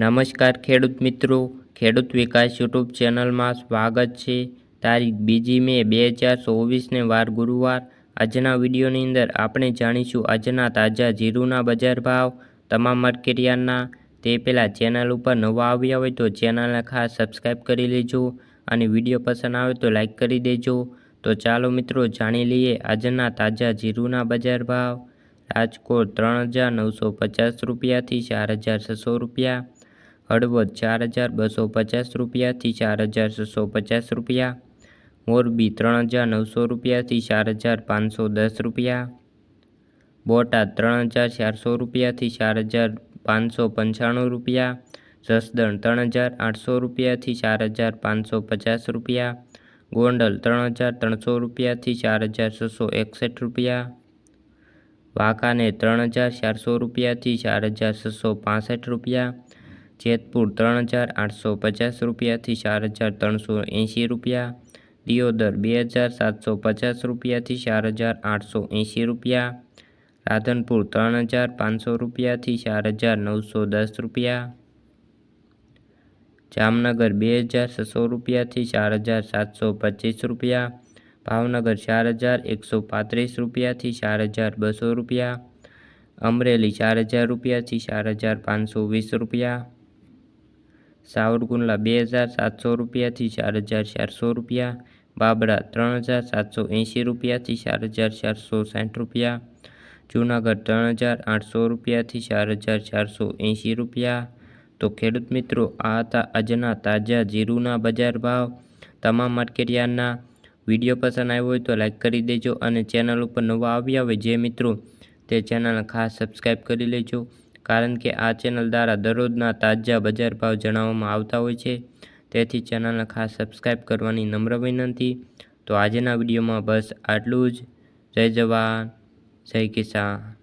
નમસ્કાર ખેડૂત મિત્રો. ખેડૂત વિકાસ યુટ્યુબ ચેનલમાં સ્વાગત છે. તારીખ બીજી મે બે હજાર ચોવીસને વાર ગુરુવાર. આજના વિડીયોની અંદર આપણે જાણીશું આજના તાજા જીરુના બજાર ભાવ, તમામ માર્કેટિયાના. તે પહેલાં ચેનલ ઉપર નવા આવ્યા હોય તો ચેનલને ખાસ સબસ્ક્રાઈબ કરી લેજો અને વીડિયો પસંદ આવે તો લાઇક કરી દેજો. તો ચાલો મિત્રો જાણી લઈએ આજના તાજા જીરુના બજાર ભાવ. રાજકોટ ત્રણ હજાર નવસો પચાસ રૂપિયાથી ચાર હજાર છસો રૂપિયા. હળવદ ચાર હજાર બસો પચાસ રૂપિયાથી ચાર હજાર છસો પચાસ રૂપિયા મોરબી ત્રણ હજાર નવસો રૂપિયાથી ચાર હજાર પાંચસો દસ રૂપિયા બોટાદ ત્રણ હજાર ચારસો રૂપિયાથી ચાર હજાર પાંચસો પંચાણું રૂપિયા જસદણ ત્રણ હજાર આઠસો રૂપિયાથી ચાર હજાર પાંચસો પચાસ રૂપિયા ગોંડલ ત્રણ હજાર ત્રણસો રૂપિયાથી ચાર હજાર છસો એકસઠ રૂપિયા વાંકાનેર ત્રણ હજાર ચારસો રૂપિયાથી ચાર હજાર છસો પાસઠ રૂપિયા જેતપુર ત્રણ હજાર આઠસો પચાસ રૂપિયાથી ચાર હજાર ત્રણસો એંશી રૂપિયા દિયોદર બે હજાર સાતસો પચાસ રૂપિયાથી ચાર હજાર આઠસો એંશી રૂપિયા રાધનપુર ત્રણ હજાર પાંચસો રૂપિયાથી ચાર હજાર નવસો દસ રૂપિયા જામનગર બે હજાર છસો રૂપિયાથી ચાર હજાર સાતસો પચીસ રૂપિયા ભાવનગર ચાર હજાર એકસો પાંત્રીસ રૂપિયાથી ચાર હજાર બસો રૂપિયા અમરેલી ચાર હજાર રૂપિયાથી ચાર હજાર પાંચસો વીસ રૂપિયા સાવરકુંડલા બે હજાર સાતસો રૂપિયાથી ચાર હજાર ચારસો રૂપિયા, બાબરા ત્રણ હજાર સાતસો એંશી રૂપિયાથી ચાર હજાર ચારસો સાઠ રૂપિયા, જૂનાગઢ ત્રણ હજાર આઠસો રૂપિયાથી ચાર હજાર ચારસો એંશી રૂપિયા. તો ખેડૂત મિત્રો, આ હતા આજના તાજા જીરુના બજાર ભાવ. તમામ માર્કેટયાર્ડના વીડિયો પસંદ આવ્યો હોય તો લાઈક કરી દેજો અને ચેનલ ઉપર નવા આવ્યા હોય જે મિત્રો, તે ચેનલને ખાસ સબસ્ક્રાઈબ કરી લેજો. કારણ કે આ ચેનલ દ્વારા દરરોજના તાજા બજાર ભાવ જણાવવામાં આવતા હોય છે. તેથી ચેનલને ખાસ સબસ્ક્રાઈબ કરવાની નમ્ર વિનંતી. તો આજના વિડીયોમાં બસ આટલું જ. જય જવાન. જય કિસાન.